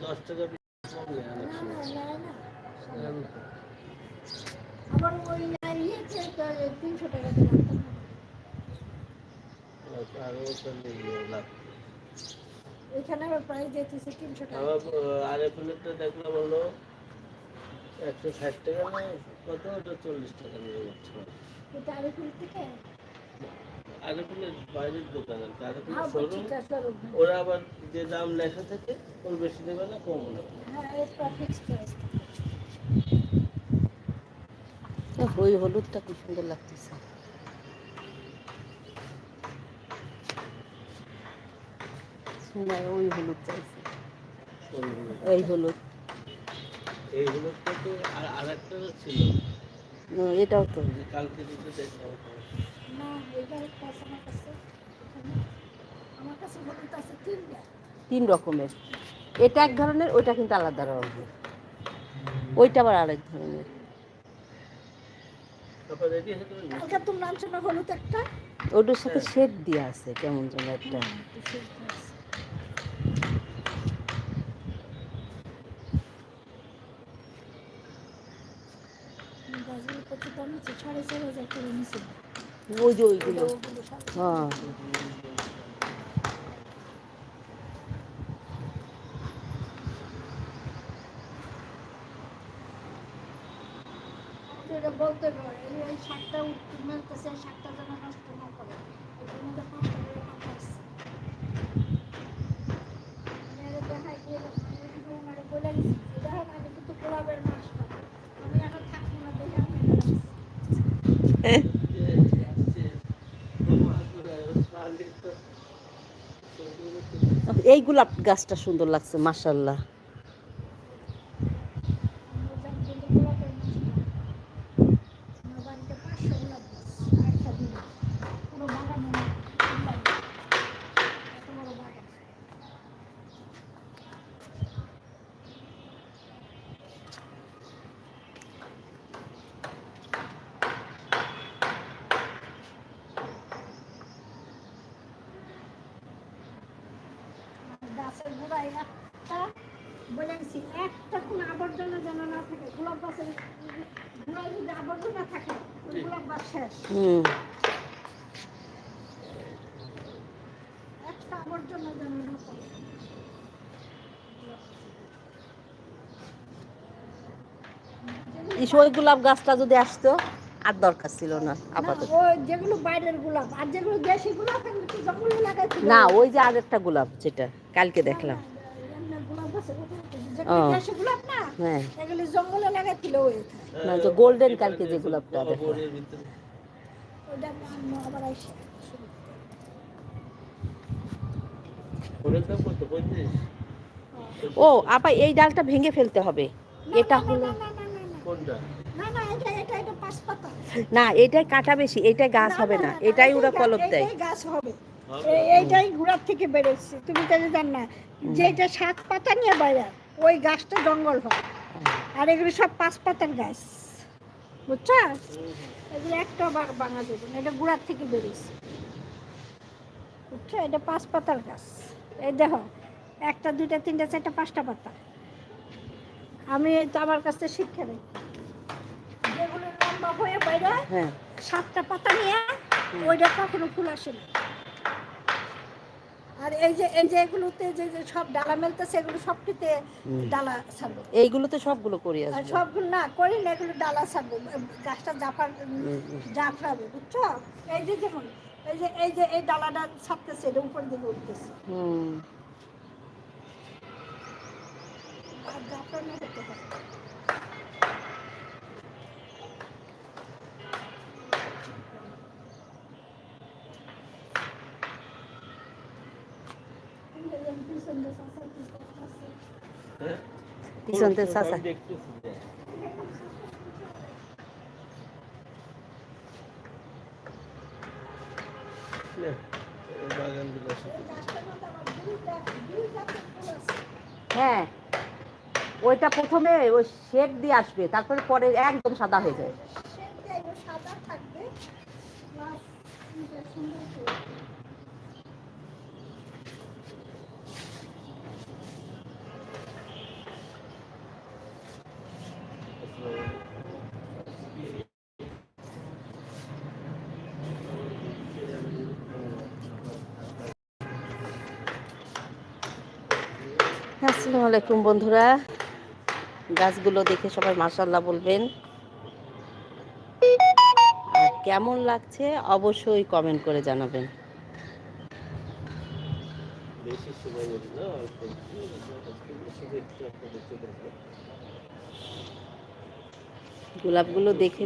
দশ টাকা আবার আহ, আরে ফুলেরটা দেখলাম হলো একশো ষাট টাকা না কত? চল্লিশ টাকা নিয়ে যাচ্ছে। বাইরের দোকান আর হ্যাঁ শোরুম। ওরা আবার যে দাম লেখা থাকে ওর বেশি দেবে না কম নেবে। হ্যাঁ ওই হলুদটা খুব সুন্দর লাগতেছে। ওই হলুদ চাইছে। এই হলুদ। এই হলুদটা তো আর আরেকটা ছিল। এটাও তো। যে কালকে দিতে দেখলাম। না এটা একটা আছে আমার কাছে আমার কাছে হলুদ আছে তিনটা। তিন রকমের। এটা এক ধরনের ওইটা কিন্তু আলাদা রকমের ওইটা আবার আরেক ধরনের। ওটার সাথে শেড দেওয়া আছে কেমন যেন একটা। হ্যাঁ। গাছগুলো কত দাম আছে। সাড়ে চার হাজার করে নিচে ওই যে ওইগুলো হ্যাঁ। এটা বলতে পারে এই এই শাকটা মেলতেছে শাকটা যেন নষ্ট না করে। এটার মধ্যে পাঁচটা করে পাতা আছে। মেরে দেখাই দিয়ে ওনারে বলে দিছি দেখেন আমি কিন্তু গোলাপের মাছ খাব। আমি এখন থাকব না দেখে আমি এই গোলাপ গাছটা সুন্দর লাগছে মাসাল্লাহ বললাম কিন্তু গোলাপের মাছ খাব। আমার বাড়িতে পাঁচশো গোলাপ গাছ একটা দিন পুরো বাগানে গোলাপ গাছ। এত বড় বাগান আর গাছের গোড়ায় একটা বলেছি একটা কোনো আবর্জনা যেন না থাকে গোলাপ গাছের গোড়ায় যদি আবর্জনা থাকে গোলাপ গাছ শেষ। একটা আবর্জনা যেন না থাকে। এই ওই গোলাপ গাছটা যদি আসতো আর দরকার ছিল না আপাতত। ওই যেগুলো বাইরের গোলাপ আর যেগুলো দেশি গোলাপ এগুলো জঙ্গলে লাগাইছিল না ওই যে আরেকটা গোলাপ যেটা কালকে দেখলাম। এমনি গোলাপ গাছের কথা বলতেছি। ও। যেগুলো দেশি গোলাপ না হ্যাঁ। এগুলো জঙ্গলে লাগাইছিল ওই না যে গোল্ডেন কালকে যে গোলাপটা দেখলাম। আবার ও আপা এই ডালটা ভেঙে ফেলতে হবে। এটা হলো। কোনটা না না এটা এটা এটা পাঁচ পাতা না এটাই কাটা বেশি এটাই গাছ হবে না এটাই ওরা কলপ দেয়। গাছ হবে? এইটাই গুড়ার থেকে বেরোচ্ছে। তুমি তাহলে জান না যেটা সাত পাতা নিয়ে বাইরে ওই গাছটা জঙ্গল হয়। আর এগুলো সব পাঁচ পাতার গাছ। বুঝছ? এগুলো একটা বাঙা দেবে না এটা গুড়ার থেকে বেরিয়েছে বুঝছ? এটা পাঁচ পাতার গাছ। এই দেখো একটা দুইটা তিনটা চারটা পাঁচটা পাতা। আমি তো আমার কাছ থেকে শিক্ষা নেই। লম্বা হয়ে বাইরে হ্যাঁ। সাতটা পাতা নিয়ে ওইটা কখনো ফুল আসে না আর এই যে এই যে এগুলোতে যে যে সব ডালা মেলতেছে এগুলো সবটিতে ডালা ছাড়বো। এইগুলো তো সবগুলো করে আর সবগুলো না করি না এগুলো ডালা ছাড়বো। গাছটা জাফার। জাফরাবে বুঝছ? এই যে যেমন এই যে এই যে এই ডালাটা ছাড়তেছে এটা উপর দিকে উঠতেছে। হুম। আর জাফরানো হতে হয় হ্যাঁ ওইটা প্রথমে ওই শেড দিয়ে আসবে তারপরে পরে একদম সাদা হয়ে যায় সাদা থাকবে আসসালামু আলাইকুম বন্ধুরা। গাছগুলো দেখে সবাই মাশাল্লাহ বলবেন। আর কেমন লাগছে অবশ্যই কমেন্ট করে জানাবেন। গোলাপগুলো দেখে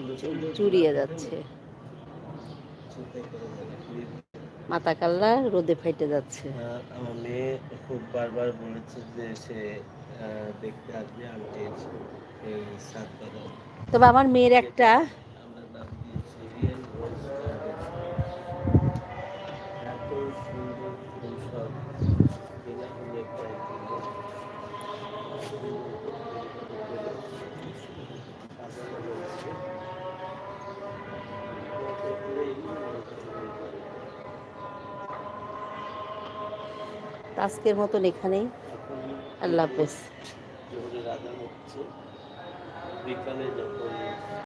চুরিয়ে যাচ্ছে। মাথা কাল্লা রোদে ফাইটে যাচ্ছে। আমার মেয়ে খুব বারবার বলেছে যে সে দেখতে আসবে এই সাত তবে আমার মেয়ের একটা আমরা নাম আজকের মতন এখানেই। এখন আল্লাহ হাফেজ। বিকালে যখন